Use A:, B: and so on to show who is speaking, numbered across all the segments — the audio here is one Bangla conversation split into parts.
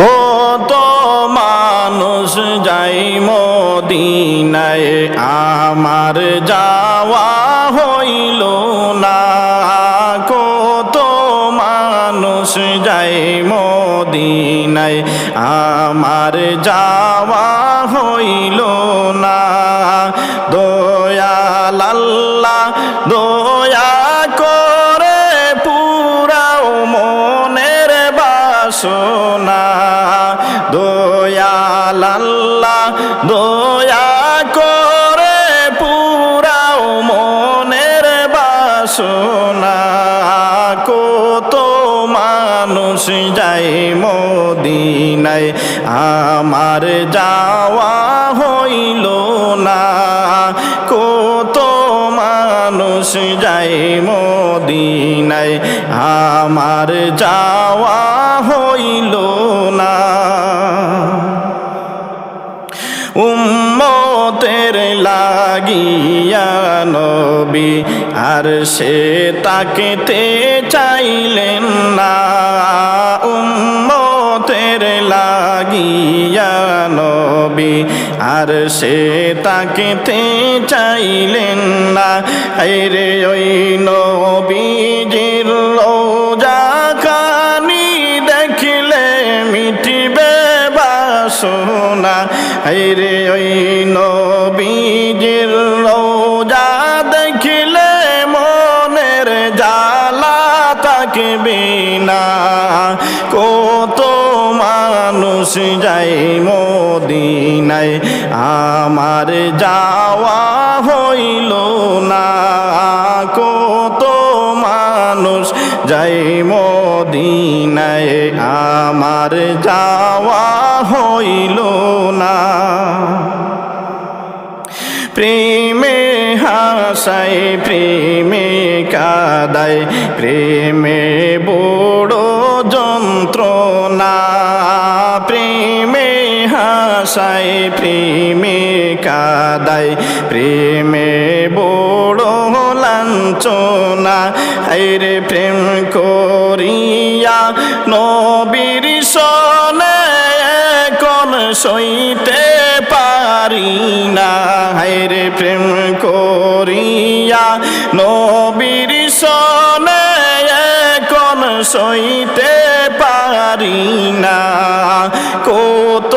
A: কত মানুষ যাই মদিনায়, আমার যাওয়া হইল না। কত মানুষ যাই মদিনায়, আমার যাওয়া হইল বাসনা কত মানুষ যাই মদিনায়। আমার যাওয়া হইল না। কত মানুষ যাই মদিনায়। আমার যাওয়া উম্মতের লাগিয়া নবী, আর সে তাকেতে চাইলেন না। উম্মতের লাগিয়া নবী, আর সে তাকেতে চাইলেন না। রে ওই নবীজির রোজা কানি দেখিলে মিটিবে বাসনা। রে, ওই নবীজির রোজা দেখিলে মনের জালা থাকবে না। কত মানুষ যাই মদিনায়, আমার যাওয়া যাই মদিনায় আমার যাওয়া হইল না। প্রেমে হাসাই প্রেমে কাদাই প্রেমে বড় যন্ত্রণা। প্রেমে হাসাই প্রেমে কাদাই প্রেমে সইতে পারি না। হাইরে প্রেম করিয়া নবীর সনে কোন সইতে পারি না। কত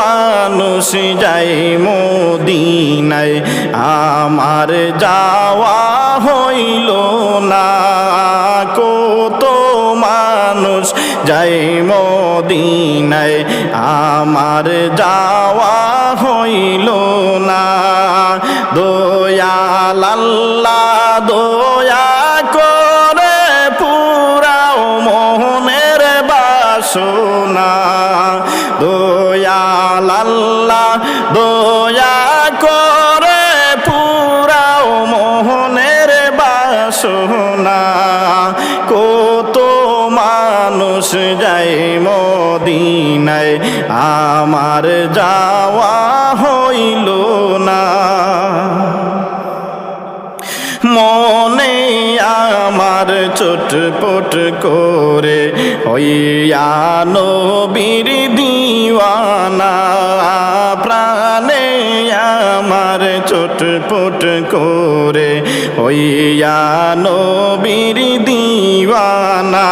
A: মানুষ যাই মদিনায়, আমার যাওয়া হইল না। যাই মদিনায়, আমার যাওয়া হইল না। দয়াল আল্লাহ দয়া করে পুরাও মোহনের বাসনা। দয়াল আল্লাহ দয়া যায় মদিনায়, আমার যাওয়া হইল না। মনে আমার চটপট করে হইয়া নবীর দিওয়ানা, প্রাণে আমার চটপট করে হইয়া নবীর দিওয়ানা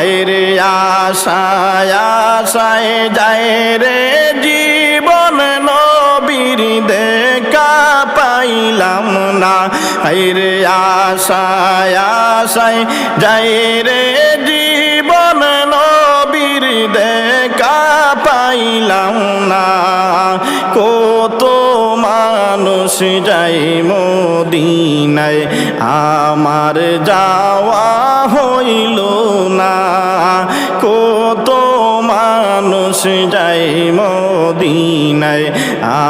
A: হাইরে আশায় আশায় যায় রে জীবন নবীর দেখা পাইলাম না। হাইরে আশায় আশায় যাই রে জীবন নবীর দেখা পাইলাম না। কত মানুষ যাই মদিনায়, আমার যাওয়া হইল না। কত মানুষ যাই মদিনায়,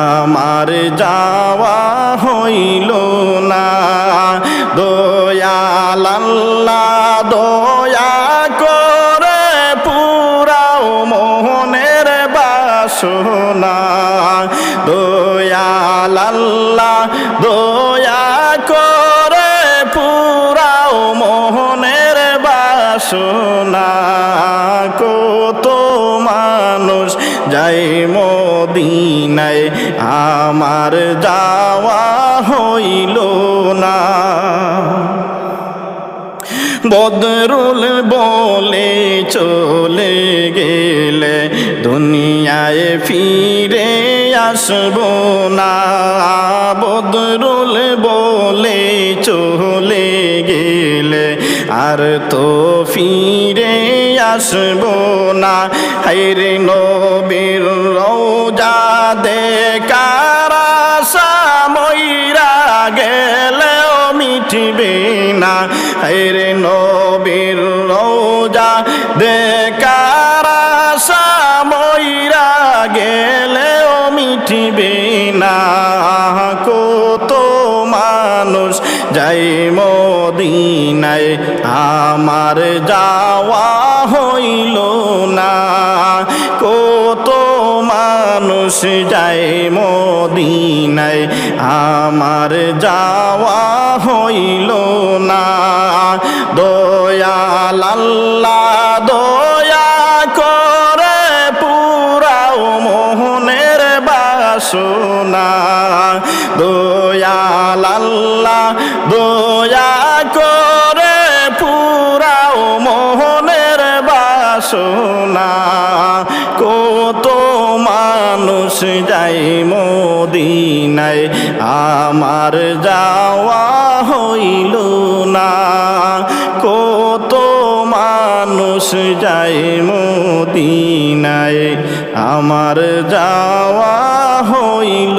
A: আমার যাওয়া হইল না। দয়াল আল্লাহ বাসনা দয়াল দয়া করে পুরাও মোহনের বাসনা। কত মান যাই মদিনায় আমার যাওয়া হইল বদরুল বলে চলে গেলে, দুনিয়ায় ফিরে আসব না। বদরুল বলে চলে গেলে আর তো ফিরে আসব না। হাইরে নবীর রোজা দেখার আশা ময়রা গেলেও মিটবে না। হাইরে নবীর রোজা দেখার আশা ময়রা গেলেও মিটবে না। কত মানুষ যাই মদিনায়, আমার যাওয়া হইল যায় মদিনায়, আমার যাওয়া হইল না। দয়াল আল্লাহ দয়া করে পুরাও মোহনের বাসনা। দয়াল আল্লাহ দয়া করে পুরাও মোহনের বাসনা। মদিনায় আমার যাওয়া হইল না। কত মানুষ যায় মদিনায় আমার যাওয়া হইল